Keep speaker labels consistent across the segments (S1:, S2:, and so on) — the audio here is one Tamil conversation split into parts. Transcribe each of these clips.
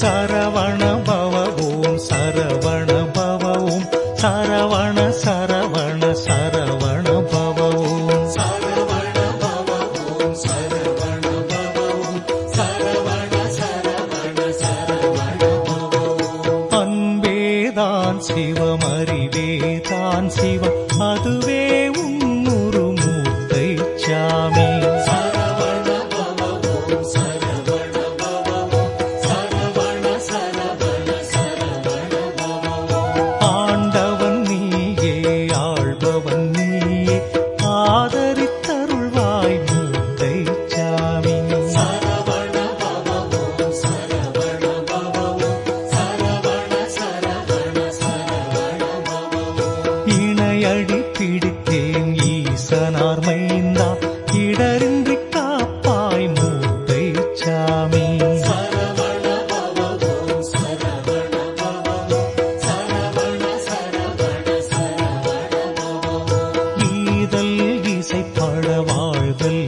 S1: சரவண பவ ஓம் சரவண பவ ஓம் சரவண சரவண சரவண பவ ஓம் அன்பேதான் சிவம் இணையடி பிடித்தேன் ஈசனார் மைந்தா இடரின்றி காப்பாய் மூர்த்தை சாமி. ஈதல் இசைப்பட வாழ்தல்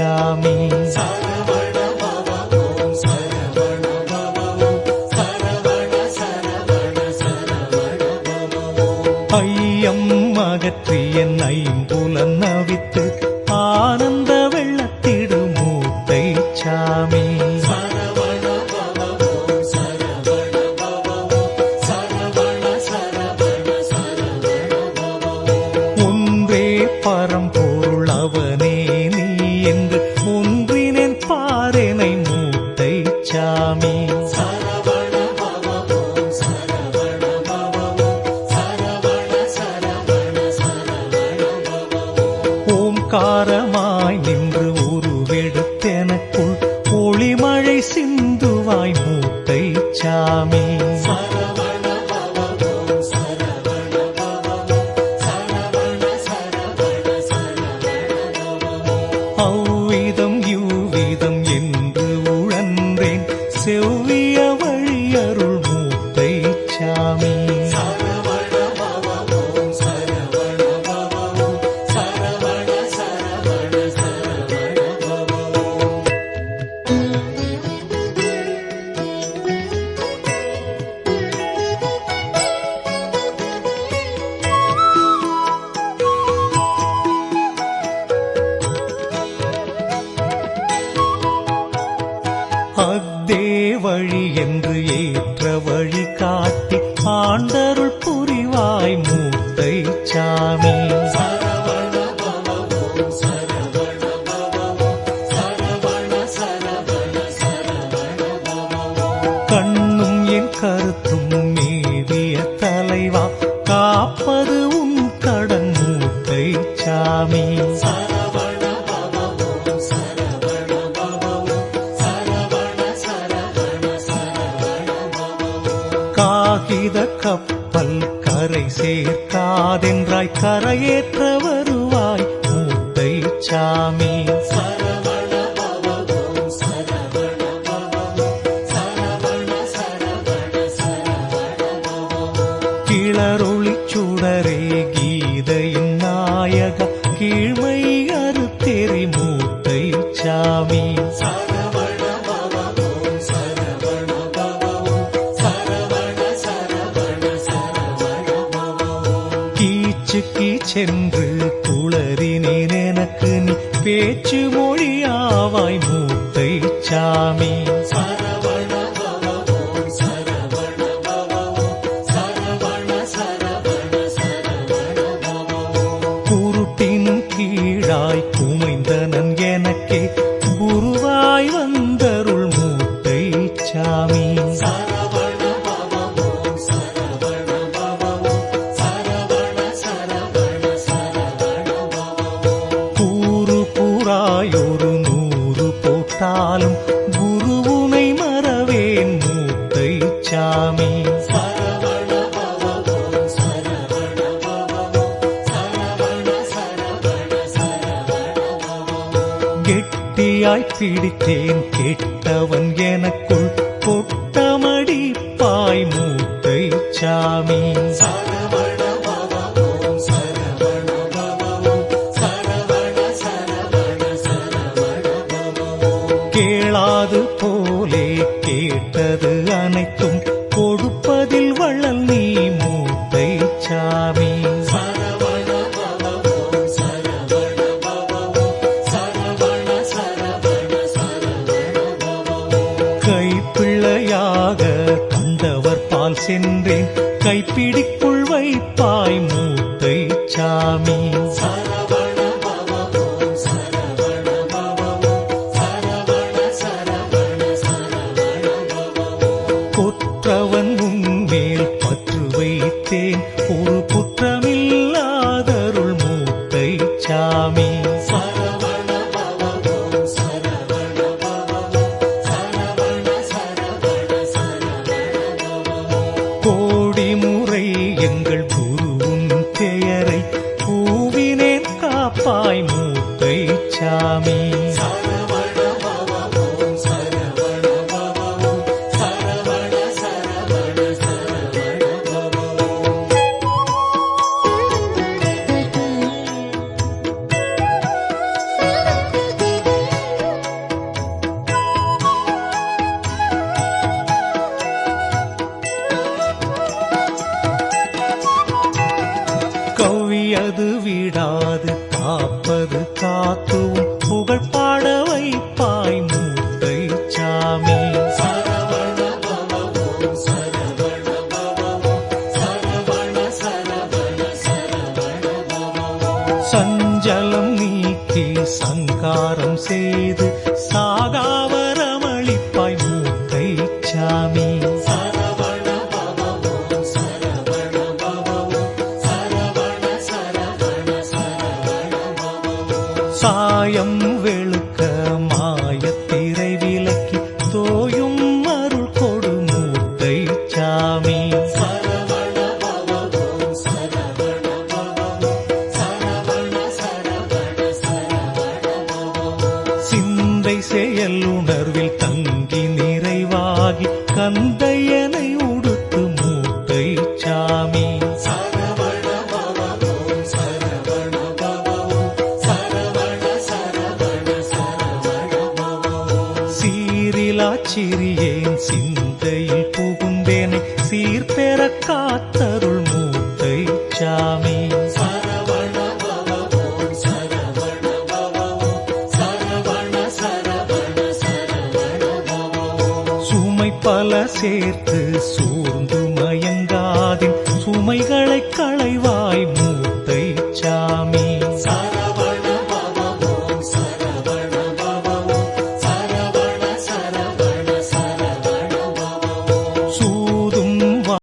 S1: மூட்டை சாமி அத்தே வழி என்று ஏற்ற காகித கப்பல் கரை சேர்த்தாதென்றாய் கரையேற்ற வருவாய் மூட்டை சாமி. கிளரொளி சுடரே சென்று குளறினேன் எனக்கு நீ பேச்சு மொழியாவாய் மூத்தை சாமி. குருட்டின் கீழாய் குமைந்தனன் எனக்கே போட்டாலும் குருவுனை மறவேன் மூத்தை சாமி. கெட்டியாய் பிடித்தேன் கெட்டவன் எனக்குள் பொட்டமடி பாய் மூத்தை சாமி. மூத்தை சாமி. கைப்பிள்ளையாக கண்டவர் பால் சென்றேன். கைப்பிடிக்குள் வைப்பாய் மூத்தை சாமி. கவ்வியது விடாது காப்பது காத்துவும் புகழ் பாட வைப்பாய் மூத்தை சாமி. சஞ்சலம் நீக்கி சங்காரம் செய்து மாயம் வெளுக்க மாயத்திரை விலக்கி தோயும் அருள் கொடு மூட்டை சாமி. சிந்தை செயல் உணர்வில் சீரிலா சிறியேன் சிந்தையில் புகுந்தேனை சீர்பெற காத்தருள் மூத்தை சாமி. சுமை பல சேர்த்து சூர்ந்து மயங்காதின். சுமைகளை கள